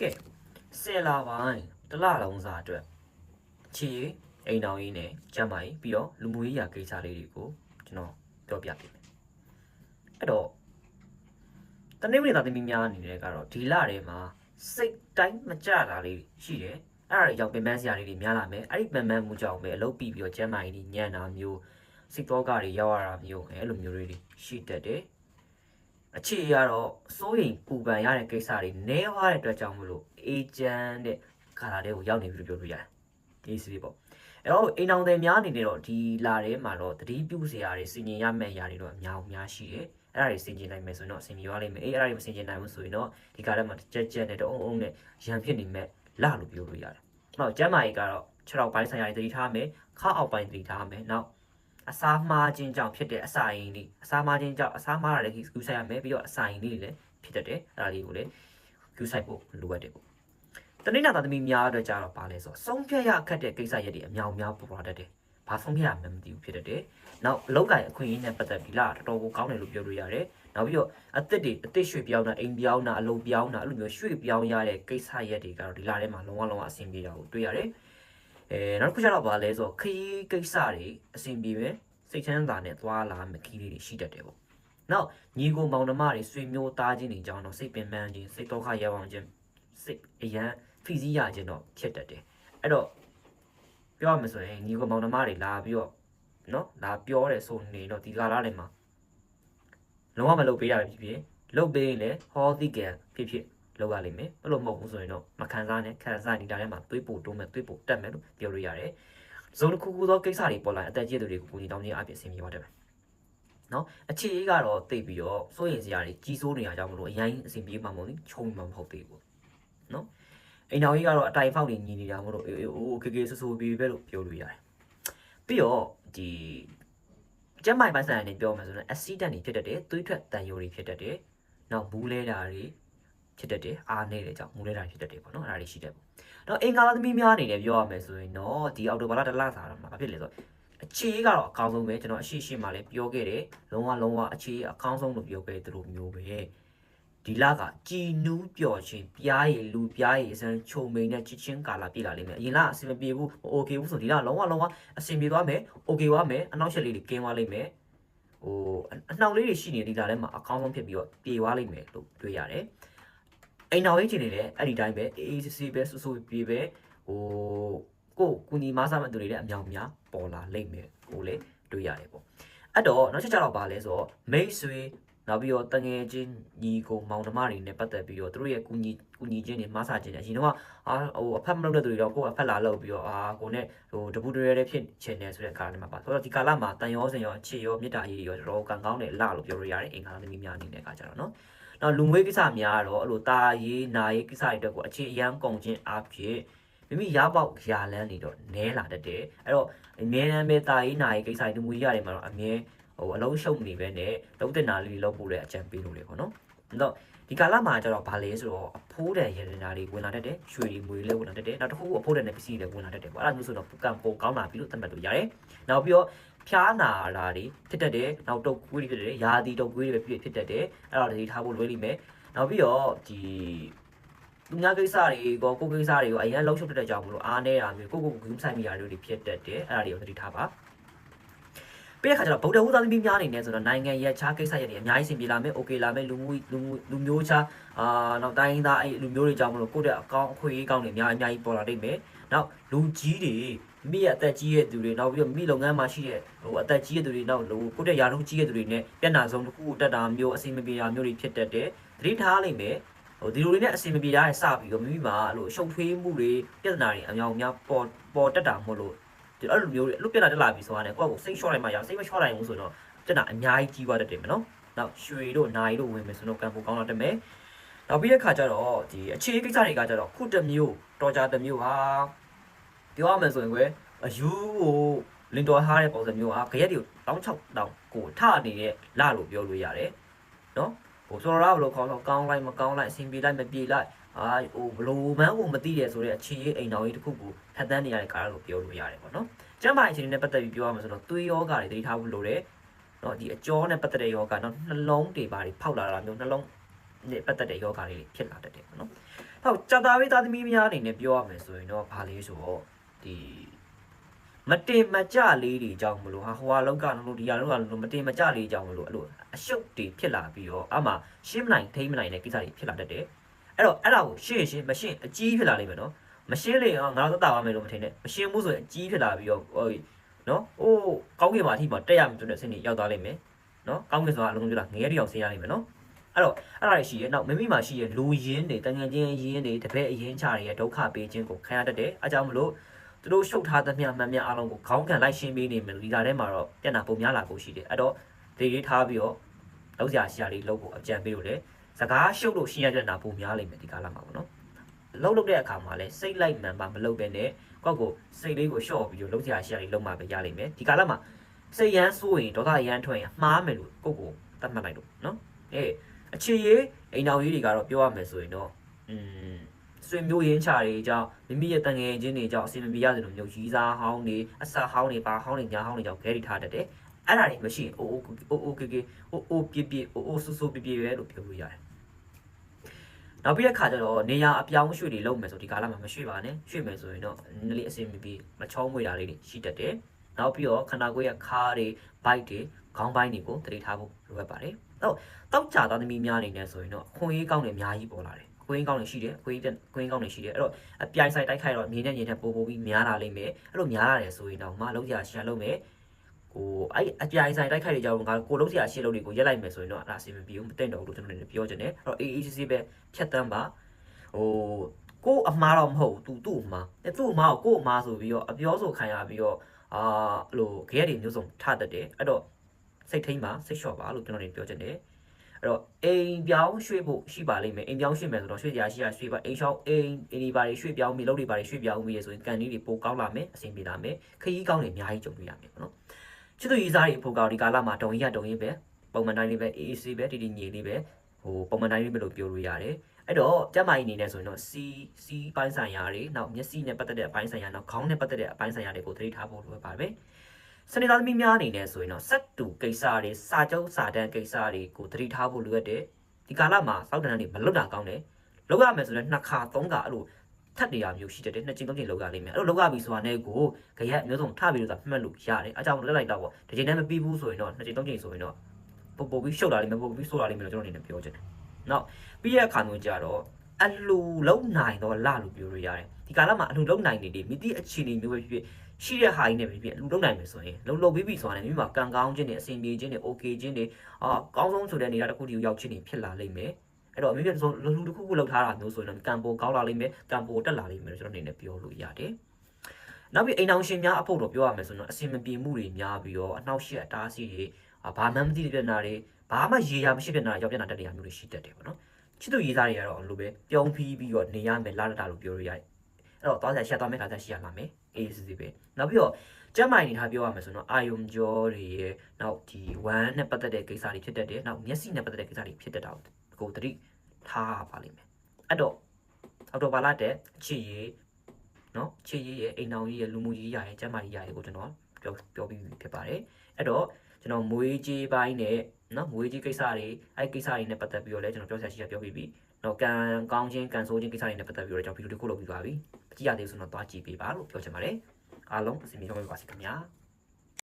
ကဲဆယ်လာပိုင်းတစ်လလုံးစာအတွက်ချီအိမ်တော်ကြီးနဲ့ကျမ်းမာကြီးပြီးတော့လူမှုရေးရာကိစ္စလေးတွေကိုကျွန်တော်ပြောပြပေးမယ်အဲ့တော့တနေ့နေ့သားသမီးများအနေနဲ့ကတော့ဒီလထဲမှာစိတ်တိုင်းမကြတာလေးရှိတယ်အဲ့ဒါတွေကြောင့်ပင်ပန်းစရာလေးတွေများလာမယ်အဲ့ဒီပင်ပန်းမှုကြောင့်ပဲအလုပ်ပြီးပြီးတော့ကျမ်းမာကြီးညံ့တာမျိုးစိတ်တော့ကတွေရောက်ရတာမျိုးအဲ့လိုမျိုးတွေရှိတတ်တယ် အခြေရတော့စိုးရိမ်ပူပန်ရတဲ့ကိစ္စတွေနဲသွားတဲ့အတွက်ကြောင့်မလို့အေဂျင့်တဲ့ခါလာတဲ့ကိုရောက်နေပြီလို့ပြောလို့ရတယ်။ဒီစီလေးပေါ့။အဲ့တော့အိမ်အောင်တွေများအနေနဲ့တော့ဒီလာထဲမှာတော့တတိပြုစရာတွေစင်ကျင်ရမယ့်အရာတွေတော့အများအများရှိတယ်။အဲ့ဒါတွေစင်ကျင်နိုင်မယ်ဆိုရင်တော့အဆင်ပြေသွားလိမ့်မယ်။အေးအဲ့ဒါတွေမစင်ကျင်နိုင်ဘူးဆိုရင်တော့ဒီကားထဲမှာကြက်ကြက်နဲ့တုံးအုံနဲ့ရံဖြစ်နေမဲ့လာလို့ပြောလို့ရတယ်။နောက်ကျမ်းမာရေးကတော့ခြေထောက်ပိုင်းဆိုင်ရာတွေတတိထားမယ်။ခါအောက်ပိုင်းတတိထားမယ်။နောက် အစားမှားခြင်းကြောင့်ဖြစ်တဲ့အစာရင်လေးအစားမှားခြင်းကြောင့်အစားမှားတာလည်းကူးဆိုင်ရမယ်ပြီးတော့အစာရင်လေးတွေလည်းဖြစ်တတ်တယ်အဲ့ဒါလေးကိုလည်းကူးဆိုင်ဖို့လိုအပ်တယ်ပေါ့တနေ့နာသားသမီးများအတွက်ကြတော့ပါလဲဆိုဆုံးဖြတ်ရအခက်တဲ့ကိစ္စရက်တွေအများအများပေါ်လာတတ်တယ်ဘာဆုံးဖြတ်ရမှန်းမသိဘူးဖြစ်တတ်တယ်နောက်အလောက်ကိုင်အခွင့်အရေးနဲ့ပတ်သက်ပြီးလားတော်တော်ကိုကောင်းတယ်လို့ပြောလို့ရတယ်နောက်ပြီးတော့အသက်တွေအသက်ရွှေ့ပြောင်းတာအိမ်ပြောင်းတာအလုပ်ပြောင်းတာအဲ့လိုမျိုးရွှေ့ပြောင်းရတဲ့ကိစ္စရက်တွေကတော့ဒီလထဲမှာလုံးဝလုံးဝအဆင်ပြေတာကိုတွေ့ရတယ် အဲနောက်တစ်ခုကျတော့ပါလဲဆိုခရီးကိစ္စတွေအဆင်ပြေပဲစိတ်ချမ်းသာနဲ့သွားလာမခီးလေးတွေရှိတတ်တယ်ပေါ့။နောက်ညီကိုမောင်နှမတွေဆွေမျိုးသားချင်းတွေကြောင့်တော့စိတ်ပင်ပန်းခြင်းစိတ်ဒုက္ခရောက်အောင်ခြင်းစိတ်အရန်ဖိစီးရခြင်းတော့ဖြစ်တတ်တယ်။အဲ့တော့ပြောရမယ်ဆိုရင်ညီကိုမောင်နှမတွေလာပြီးတော့နော်လာပြောတယ်ဆိုနေတော့ဒီကာလလေးမှာလုံးဝမလုပ်ပေးရဖြစ်ဖြစ်လုပ်ပေးရင်လည်းဟောသီကံဖြစ်ဖြစ် လုပ်ရလိမ့်မယ်။ဘယ်လိုမဟုတ်ဘူးဆိုရင်တော့မခံစားနဲ့ခံစားနေတာထဲမှာသွေးပို့တိုးမဲ့သွေးပို့တက်မဲ့လို့ပြောလို့ရတယ်။ဇုံတစ်ခုခုသောကိစ္စတွေပေါ်လာရင်အသက်ကြီးသူတွေကိုကိုကြီးတောင်းခြင်းအပြင်အဆင်ပြေသွားတယ်ပဲ။နော်အခြေအေးကတော့တိတ်ပြီးတော့စိုးရင်စရာတွေကြီးစိုးနေရကြောင်းမလို့အရင်အဆင်ပြေမှာမဟုတ်ဘူးချုံမှာမဟုတ်သေးဘူး။နော်အိမ်တော်ကြီးကတော့အတိုင်ဖောက်နေညီနေတာမလို့အေးအေးအိုးခေခေဆူဆူပြီးပဲလို့ပြောလို့ရတယ်။ပြီးတော့ဒီကျမ်းမိုင်ပိုင်းဆိုင်ရာနေပြောမှဆိုတော့ accident တွေဖြစ်တတ်တယ်သွေးထွက်တန်ယိုတွေဖြစ်တတ်တယ်။နောက်ဘူးလဲတာတွေ ဖြစ်တတ်တယ်အားနေတဲ့ကြောင့်မူလဲတာတွေဖြစ်တတ်တယ်ပေါ့နော်အဲ့ဒါတွေရှိတတ်ပေါ့။တော့အင်္ဂါသမီးများအနေနဲ့ပြောရမယ်ဆိုရင်တော့ဒီအော်တိုဘာလတစ်လစာတော့မှာဘာဖြစ်လဲဆိုတော့အခြေကတော့အကောင်းဆုံးပဲကျွန်တော်အရှိရှိမှလည်းပြောခဲ့တယ်လုံးဝလုံးဝအခြေအကောင်းဆုံးလို့ပြောခဲ့တဲ့သူတို့မျိုးပဲဒီလကကြည်နူးပျော်ခြင်းပြားရည်လူပြားရည်အစမ်းချုံမိန်နဲ့ချစ်ချင်းကာလာပြည့်လာလိမ့်မယ်အရင်ကအဆင်မပြေဘူးโอเคဘူးဆိုဒီလလုံးဝလုံးဝအဆင်ပြေသွားမယ်โอเคသွားမယ်အနောက်ချက်လေးတွေကင်းသွားလိမ့်မယ်ဟိုအနှောက်လေးတွေရှိနေဒီလာထဲမှာအကောင်းဆုံးဖြစ်ပြီးတော့ပြေသွားလိမ့်မယ်လို့တွေ့ရတယ် အိမ်တော်ရေးချင်နေတယ်အဲ့ဒီတိုင်းပဲအေးအေးဆေးဆေးပဲဆူဆူပြေပဲဟိုကိုကူညီမဆာမတူတွေလည်းအမြောင်များပေါ်လာလိမ့်မယ်ဟိုလေတွေ့ရတယ်ပေါ့အဲ့တော့နောက်ချက်ကြတော့ပါလဲဆိုတော့မိတ်ဆွေနောက်ပြီးတော့တငယ်ချင်းညီကိုမောင်နှမတွေနဲ့ပတ်သက်ပြီးတော့သူတို့ရဲ့ကူညီကူညီခြင်းတွေမဆာခြင်းတွေအရင်တော့အာဟိုအဖက်မလုပ်တဲ့သူတွေတော့ကိုယ်အဖက်လာလုပ်ပြီးတော့အာကိုနဲ့ဟိုတပူတရဲရဲဖြစ်ချင်တယ်ဆိုတဲ့ကာလတွေမှာပါဆိုတော့ဒီကာလမှာတန်ရောစင်ရောချစ်ရောမေတ္တာရေးရောတော်တော်ကံကောင်းတယ်လလို့ပြောလို့ရတယ်အင်္ဂါသမီးများအနေနဲ့ကကြတော့နော် နောက်လူငွေကိစ္စများတော့အဲ့လိုတာရေးနာရေးကိစ္စတွေအတွက်ကိုအခြေအရန်ကုန်ခြင်းအဖြစ်မိမိရပေါက်ရာလန်းနေတော့နဲလာတတ်တယ်အဲ့တော့အမြဲတမ်းပဲတာရေးနာရေးကိစ္စတွေလူငွေရတယ်မှာတော့အမြဲဟိုအလုံးရှုံနေပဲနဲ့လုံးတင်နာလေးလောက်ပို့တဲ့အကြံပေးလို့လေပေါ့နော်အဲ့တော့ဒီကာလမှာကျတော့ဗာလဲဆိုတော့အဖိုးတန်ရတနာတွေဝင်လာတတ်တယ်ရွှေတွေငွေတွေဝင်လာတတ်တယ်နောက်တစ်ခုအဖိုးတန်တဲ့ပစ္စည်းတွေဝင်လာတတ်တယ်ပေါ့အဲ့ဒါမျိုးဆိုတော့ကံပိုကောင်းလာပြီလို့သတ်မှတ်လို့ရတယ်နောက်ပြီးတော့ ဖျားနာလာတွေဖြစ်တတ်တယ်နောက်တုတ်ကွေးတွေဖြစ်တတ်တယ်ယာတီတုတ်ကွေးတွေပဲဖြစ်ဖြစ်တတ်တယ်အဲ့တော့ဒီထားဖို့လွယ်လိမ့်မယ်နောက်ပြီးတော့ဒီသူများကိစ္စတွေကိုကိုကိစ္စတွေကိုအရင်လှုပ်ရှုပ်တတ်တဲ့ကြောင့်မလို့အားနေတာမျိုးကိုကိုကိုဂုဏ်ဆိုင်မိတာတွေဖြစ်တတ်တယ်အဲ့ဒါတွေကိုသတိထားပါပြီးတဲ့ခါကျတော့ဗုဒ္ဓဟူသားသမီးများအနေနဲ့ဆိုတော့နိုင်ငံရဲ့ခြားကိစ္စရက်တွေအများကြီးဆင်ပြေလာမယ်။ Okay လာမယ်လူမှုလူမှုလူမျိုးခြားအာနောက်တိုင်းသားအဲ့လူမျိုးတွေကြောင့်မလို့ကိုယ့်တဲ့အကောင့်အခွင့်အရေးကောင်းတွေအများအများကြီးပေါ်လာနိုင်မယ်။နောက်လူကြီးတွေ မိရဲ့အသက်ကြီးရဲ့သူတွေနောက်ပြီးတော့မိလုပ်ငန်းမှာရှိတဲ့ဟိုအသက်ကြီးရဲ့သူတွေနောက်လူကိုယ့်တဲ့ယာလုံးကြီးရဲ့သူတွေနဲ့ပြဿနာဆုံးတစ်ခုကိုတက်တာမျိုးအဆင်မပြေတာမျိုးတွေဖြစ်တတ်တယ်။သတိထားလိမ့်မယ်။ဟိုဒီလိုတွေနဲ့အဆင်မပြေတာနဲ့စပြီးတော့မိမိမှာအဲ့လိုရှုပ်ထွေးမှုတွေပြဿနာတွေအများအများပေါ်ပေါ်တက်တာမဟုတ်လို့ဒီအဲ့လိုမျိုးတွေအဲ့လိုပြဿနာတက်လာပြီဆိုတာနဲ့ကိုယ့်ကိုစိတ်လျှော့လိုက်မှရစိတ်မလျှော့လိုက်ဘူးဆိုတော့ပြဿနာအများကြီးကြီးသွားတတ်တယ်မနော်နောက်ရွှေတို့နိုင်တို့ဝင်မယ်ဆိုတော့ကံပိုကောင်းလာတတ်မယ်နောက်ပြီးတဲ့ခါကျတော့ဒီအခြေကိစ္စတွေကကျတော့ခုတစ်မျိုးတော်ကြတစ်မျိုးဟာပြောရမယ်ဆိုရင်ကွယ် အယူကိုလင်တော်ထားတဲ့ပုံစံမျိုးဟာကြရက်တွေကိုတောင်း6တောင်းကိုထနေတဲ့လလို့ပြောလို့ရတယ်နော်ဟိုဆိုတော့ဘလို့ခေါင်းတော့ကောင်းလိုက်မကောင်းလိုက်အဆင်ပြေလိုက်မပြေလိုက်အာဟိုဘလို့မန်းကိုမသိတယ်ဆိုတဲ့အခြေရေးအိမ်တော်ကြီးတစ်ခုကိုဖတ်တန်းနေရတဲ့ကားလို့ပြောလို့ရတယ်ပေါ့နော်ကျမ်းမာအခြေအနေနဲ့ပတ်သက်ပြီးပြောရမှာဆိုတော့သွေးယောဂတွေတတိထားဖို့လိုတယ်နော်ဒီအကျောနဲ့ပတ်သက်တဲ့ယောဂနော်နှလုံးတွေပါတွေဖောက်လာတာမျိုးနှလုံးနဲ့ပတ်သက်တဲ့ယောဂတွေဖြစ်လာတတ်တယ်ပေါ့နော်ဟုတ်ကြာတာရေးသားသမီးများအနေနဲ့ပြောရမယ်ဆိုရင်တော့ဘာလဲဆိုတော့ဒီ မတင်မကြလေးတွေကြောင့်မလို့ဟာဟိုဟာလောက်ကလို့ဒီဟာလောက်ကလို့မတင်မကြလေးကြောင့်မလို့အဲ့လိုအရှုပ်တွေဖြစ်လာပြီးတော့အမှရှင်းမနိုင်ထိမ့်မနိုင်တဲ့ကိစ္စတွေဖြစ်လာတတ်တယ်အဲ့တော့အဲ့ဒါကိုရှင်းရှင်းမရှင်းအကြီးဖြစ်လာလိမ့်မယ်နော်မရှင်းလေငါတို့သက်တာပါမယ်လို့မထင်နဲ့မရှင်းဘူးဆိုရင်အကြီးဖြစ်လာပြီးတော့ဟိုနော်အိုးကောင်းကင်မှာအထိမှာတက်ရမယ်ဆိုတဲ့အဆင့်ကြီးရောက်သွားလိမ့်မယ်နော်ကောင်းကင်ဆိုတာအလုံးပြောတာငရဲတိအောင်ဆင်းရလိမ့်မယ်နော်အဲ့တော့အဲ့ဒါရှိရဲ့နောက်မိမိမှာရှိရဲ့လူရင်းတွေတန်ငယ်ချင်းရင်းတွေတပည့်အရင်ချတွေရဲ့ဒုက္ခပေးခြင်းကိုခံရတတ်တယ်အဲကြောင့်မလို့ သူတို့ရှုပ်ထားသမျှမှန်မှန်အားလုံးကိုခေါင်းခံလိုက်ရှင်းပေးနေမယ်ဒီကထဲမှာတော့ပြန်တာပုံများလာဖို့ရှိတယ်အဲ့တော့ဒီလေးထားပြီးတော့လောက်စရာရှိရာလေးလောက်ဖို့အကြံပေးလို့လေစကားရှုပ်လို့ရှင်းရတဲ့နာပုံများလိမ့်မယ်ဒီကာလမှာပေါ့နော်လောက်လောက်တဲ့အခါမှာလဲစိတ်လိုက်မှန်ပါမလုပ်ပဲနဲ့ကောက်ကိုစိတ်လေးကိုရှော့ပြီးတော့လောက်စရာရှိရာလေးလောက်မှပဲရလိမ့်မယ်ဒီကာလမှာစိတ်ရမ်းဆိုးရင်ဒေါသရမ်းထွက်ရင်မှားမယ်လို့ကိုယ့်ကိုတတ်မှတ်လိုက်လို့နော်အေးအခြေရေးအိမ်တော်ကြီးတွေကတော့ပြောရမယ်ဆိုရင်တော့อืม ဆွေမျိုးရင်းချတွေကြောင့်မိမိရဲ့တန်ငယ်ချင်းတွေကြောင့်အစီအမပြေရတယ်လို့မျိုးကြီးစားဟောင်းတွေအဆက်ဟောင်းတွေပါဟောင်းတွေညာဟောင်းတွေကြောင့်ဂဲရီထားတတ်တယ်အဲ့ဒါတွေမရှိရင်အိုးအိုးအိုးကေကေအိုးအိုးပြပြအိုးအိုးဆူဆူပြပြပဲလို့ပြောလို့ရတယ်နောက်ပြီးတဲ့ခါကျတော့နေရာအပြောင်းရွှေ့တွေလုပ်မယ်ဆိုဒီကာလမှာမရွှေ့ပါနဲ့ရွှေ့မယ်ဆိုရင်တော့နည်းနည်းလေးအဆင်မပြေမချောမွေတာလေးတွေရှိတတ်တယ်နောက်ပြီးတော့ခန္ဓာကိုယ်ရဲ့ခါးတွေဘိုက်တွေခေါင်းပိုင်းတွေကိုတတိထားဖို့လိုအပ်ပါတယ်ဟုတ်တောက်ကြသားသမီးများအနေနဲ့ဆိုရင်တော့ခွန်ရေးကောင်းတွေအများကြီးပေါ်လာတယ် ခွင်းကောင်းတွေရှိတယ်ခွင်းပြခွင်းကောင်းတွေရှိတယ်အဲ့တော့အပြိုင်ဆိုင်တိုက်ခိုက်တော့မြေနဲ့မြေနဲ့ပို့ပို့ပြီးများလာလိမ့်မယ်အဲ့လိုများလာတယ်ဆိုရင်တော့မလုံးကြရှာလုံးမယ်ကိုအဲ့အပြိုင်ဆိုင်တိုက်ခိုက်တွေကြောင့်ငါကိုလုံးစရာရှေ့လုံးတွေကိုရက်လိုက်မယ်ဆိုရင်တော့အဲ့ဒါအဆင်မပြေဘူးမတင်တော့ဘူးလို့ကျွန်တော်တို့ပြောချင်တယ်အဲ့တော့အေးအေးစစ်စစ်ပဲဖြတ်တန်းပါဟိုကိုအမားတော့မဟုတ်ဘူး तू သူ့အမားအဲသူ့အမားကိုကိုအမားဆိုပြီးတော့အပြောဆိုခံရပြီးတော့အာအဲ့လိုကြရက်တွေမျိုးစုံထတတ်တယ်အဲ့တော့စိတ်ထိန်ပါစိတ်လျှော့ပါလို့ကျွန်တော်တို့ပြောချင်တယ် အဲ့တော့အိမ်ပြောင်းရွှေ့ဖို့ရှိပါလိမ့်မယ်အိမ်ပြောင်းရွှေ့မယ်ဆိုတော့ရွှေ့ကြရှိရရွှေ့ပါအိမ်ရှောင်းအိမ်အိမ်ဒီပါတွေရွှေ့ပြောင်းပြီးလုပ်တွေပါတွေရွှေ့ပြောင်းပြီးရဆိုရင်ကန်လေးတွေပိုကောင်းလာမယ်အဆင်ပြေလာမယ်ခရီးကောင်းတွေအများကြီးကြုံတွေ့ရမယ်ပေါ့နော်ချစ်သူရေးစားတွေဖို့ကောင်းဒီကာလမှာတုံကြီးရတုံကြီးပဲပုံမှန်တိုင်းလေးပဲအေးအေးဆေးပဲတည်တည်ငြိမ်လေးပဲဟိုပုံမှန်တိုင်းလေးပဲလို့ပြောလို့ရတယ်အဲ့တော့ကျမကြီးအနေနဲ့ဆိုရင်တော့စီစီပိုင်းဆိုင်ရာတွေနောက်မျက်စိနဲ့ပတ်သက်တဲ့အပိုင်းဆိုင်ရာနောက်ခေါင်းနဲ့ပတ်သက်တဲ့အပိုင်းဆိုင်ရာတွေကိုသတိထားဖို့လိုပါပဲ စနေသားသမီးများအနေနဲ့ဆိုရင်တော့စက်တူကိစ္စတွေစာကျုပ်စာတန်းကိစ္စတွေကိုသတိထားဖို့လိုအပ်တယ်ဒီကာလမှာစောက်တန်းတွေမလွတ်တာကောင်းတယ်လောက်ရမယ်ဆိုရင်နှစ်ခါသုံးခါအဲ့လိုထပ်နေတာမျိုးရှိတတ်တယ်နှစ်ချိန်သုံးချိန်လောက်ရလိမ့်မယ်အဲ့လိုလောက်ရပြီဆိုတာနဲ့ကိုကြရက်မျိုးစုံထပြီးတော့မှတ်လို့ရတယ်အကြောင်းလက်လိုက်တော့ပေါ့ဒီချိန်နဲ့မပြီးဘူးဆိုရင်တော့နှစ်ချိန်သုံးချိန်ဆိုရင်တော့ပို့ပို့ပြီးရှုပ်လာလိမ့်မယ်ပို့ပို့ပြီးဆိုးလာလိမ့်မယ်လို့ကျွန်တော်အနေနဲ့ပြောချင်တယ်နောက်ပြီးတဲ့အခါမျိုးကြတော့ အလူလုံနိုင်တော့လလို့ပြောလို့ရတယ်ဒီကာလမှာအလူလုံနိုင်နေတယ်မိတိအခြေအနေမျိုးပဲဖြစ်ဖြစ်ရှိတဲ့ဟာကြီးနဲ့ပဲဖြစ်လူလုံနိုင်မယ်ဆိုရင်လုံလုံပြီးပြီဆိုတာနဲ့မိမှာကံကောင်းခြင်းတွေအဆင်ပြေခြင်းတွေ okay ခြင်းတွေအာကောင်းဆုံးဆိုတဲ့နေရာတစ်ခုတည်းရောက်ခြင်းတွေဖြစ်လာလိမ့်မယ်အဲ့တော့အမေပြဆိုလူတစ်ခုခုလောက်ထားတာမျိုးဆိုရင်ကံပိုကောင်းလာလိမ့်မယ်ကံပိုတက်လာလိမ့်မယ်လို့ကျွန်တော်အနေနဲ့ပြောလို့ရတယ်နောက်ပြီးအိမ်အောင်ရှင်များအဖို့တော့ပြောရမယ်ဆိုတော့အစင်မပြေမှုတွေများပြီးတော့အနှောက်အယှက်အတားအဆီးတွေဘာမှမသိတဲ့ပြဿနာတွေဘာမှရေရာမရှိပြဿနာရောက်ပြဿနာတက်နေရမျိုးတွေရှိတတ်တယ်ပေါ့နော် ချစ်သူရေးစားတွေကတော့လိုပဲပြုံးဖီးပြီးတော့နေရမယ်လာတာလို့ပြောလို့ရတယ်အဲ့တော့သွားစားရှက်သွားမယ်ခါစားရှိရမှာမယ်အေးစစ်စစ်ပဲနောက်ပြီးတော့ကျမ်းမာရေးထားပြောရမယ်ဆိုတော့အာယုံကြောတွေရဲ့နောက်ဒီဝမ်းနဲ့ပတ်သက်တဲ့ကိစ္စတွေဖြစ်တတ်တယ်နောက်မျက်စိနဲ့ပတ်သက်တဲ့ကိစ္စတွေဖြစ်တတ်တာကိုတတိထားပါလိမ့်မယ်အဲ့တော့အော်တိုဘာလာတဲ့ချစ်ရေးနော်ချစ်ရေးရဲ့အိမ်အောင်ရေးရဲ့လူမှုရေးရရဲ့ကျမ်းမာရေးရရဲ့ကိုကျွန်တော်ပြောပြောပြီးဖြစ်ပါတယ်အဲ့တော့ ကျွန်တော်မွေးကြီးပိုင်းနဲ့နော်မွေးကြီးကိစ္စတွေအဲ့ကိစ္စတွေနဲ့ပတ်သက်ပြီးတော့လည်းကျွန်တော်ပြောဆရာရှိရပြောပြီးပြီနော်ကံကောင်းခြင်းကံဆိုးခြင်းကိစ္စတွေနဲ့ပတ်သက်ပြီးတော့ကျွန်တော်ဗီဒီယိုတစ်ခုလုပ်ပြီးပါပြီမကြည့်ရသေးဘူးဆိုတော့သွားကြည့်ပေးပါလို့ပြောချင်ပါတယ်အားလုံးအစီအမံကောင်းပါစေခင်ဗျာ